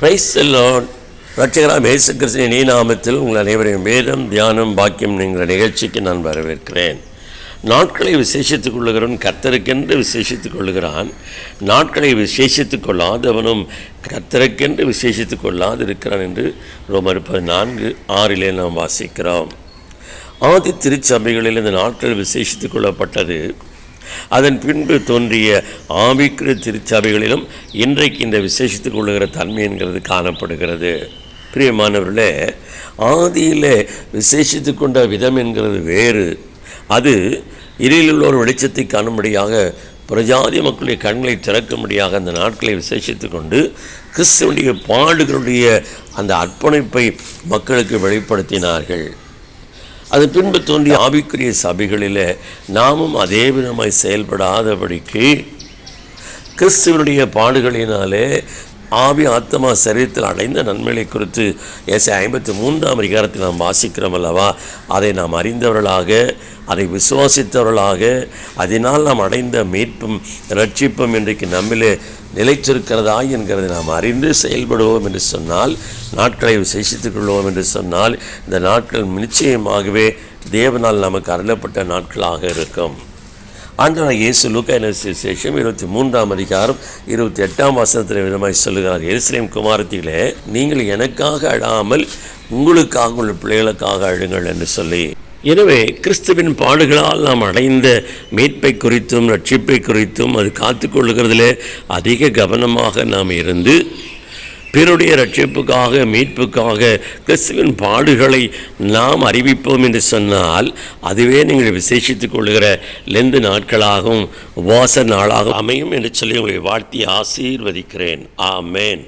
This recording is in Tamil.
பிரைஸ் செல்லோன் ரட்சகராம் இயேசு கிறிஸ்துவின் நாமத்தில் உங்கள் அனைவரையும் வேதம் தியானம் பாக்கியம் என்கிற நிகழ்ச்சிக்கு நான் வரவேற்கிறேன். நாட்களை விசேஷித்துக் கொள்ளுகிறவன் கர்த்தருக்கென்று விசேஷித்துக் கொள்ளுகிறான். நாட்களை விசேஷித்துக் கொள்ளாதவனும் கர்த்தருக்கென்று விசேஷித்துக் கொள்ளாது இருக்கிறான் என்று ரோமர் பதினான்கு ஆறிலே நாம் வாசிக்கிறோம். ஆதி திருச்சபைகளில் இந்த நாட்கள் விசேஷித்துக் கொள்ளப்பட்டது. அதன் பின்பு தோன்றிய ஆவிக்கிற திருச்சபைகளிலும் இன்றைக்கு இந்த விசேஷத்துக்கு கொள்ளுகிற தன்மை என்கிறது காணப்படுகிறது. பிரியமானவர்களே ஆதியில் விசேஷித்து கொண்ட விதம் என்கிறது வேறு. அது இருளில் ஒரு வெளிச்சத்தை காணும்படியாக பிரஜாதி மக்களுடைய கண்களை திறக்கும்படியாக அந்த நாட்களை விசேஷித்துக் கொண்டு கிறிஸ்துவனுடைய பாடுகளுடைய அந்த அர்ப்பணிப்பை மக்களுக்கு வெளிப்படுத்தினார்கள். அது பின்பு தோன்றிய ஆவிக்குரிய சபைகளில் நாமும் அதே விதமாய் செயல்படாதபடிக்கு கிறிஸ்துவனுடைய பாடுகளினாலே ஆவி ஆத்மா சரீரத்தில் அடைந்த நன்மைகளை குறித்து ஏசை ஐம்பத்தி மூன்றாம் அதிகாரத்தில் நாம் வாசிக்கிறோம் அல்லவா? அதை நாம் அறிந்தவர்களாக அதை விசுவாசித்தவர்களாக அதனால் நாம் அடைந்த மீட்பும் ரட்சிப்பும் இன்றைக்கு நம்மிலே நிலைத்திருக்கிறதா என்கிறதை நாம் அறிந்து செயல்படுவோம் என்று சொன்னால் நாட்களை விசேஷித்துக் கொள்வோம் என்று சொன்னால் இந்த நாட்கள் நிச்சயமாகவே தேவனால் நமக்கு அருளப்பட்ட நாட்களாக இருக்கும். ஆண்டவர் இயேசு லூக்காயின சேஷம் இருபத்தி மூன்றாம் அதிகாரம் இருபத்தி எட்டாம் வசனத்தில் விதமாக சொல்லுகிறார். எருசலேம் குமாரத்திலே நீங்கள் எனக்காக அழாமல் உங்களுக்காக உங்கள் பிள்ளைகளுக்காக அழுங்கள் என்று சொல்லி. எனவே கிறிஸ்துவின் பாடுகளால் நாம் அடைந்த மீட்பை குறித்தும் ரட்சிப்பை குறித்தும் அது காத்து கொள்ளுகிறதுல அதிக கவனமாக நாம் இருந்து பிறருடைய ரட்சிப்புக்காக மீட்புக்காக கிறிஸ்துவின் பாடுகளை நாம் அறிவிப்போம் என்று சொன்னால் அதுவே நீங்கள் விசேஷித்துக் கொள்கிற லெந்து நாட்களாகவும் உபவாச நாளாகவும் அமையும் என்று சொல்லி உங்களை வாழ்த்தி ஆசீர்வதிக்கிறேன். ஆமேன்.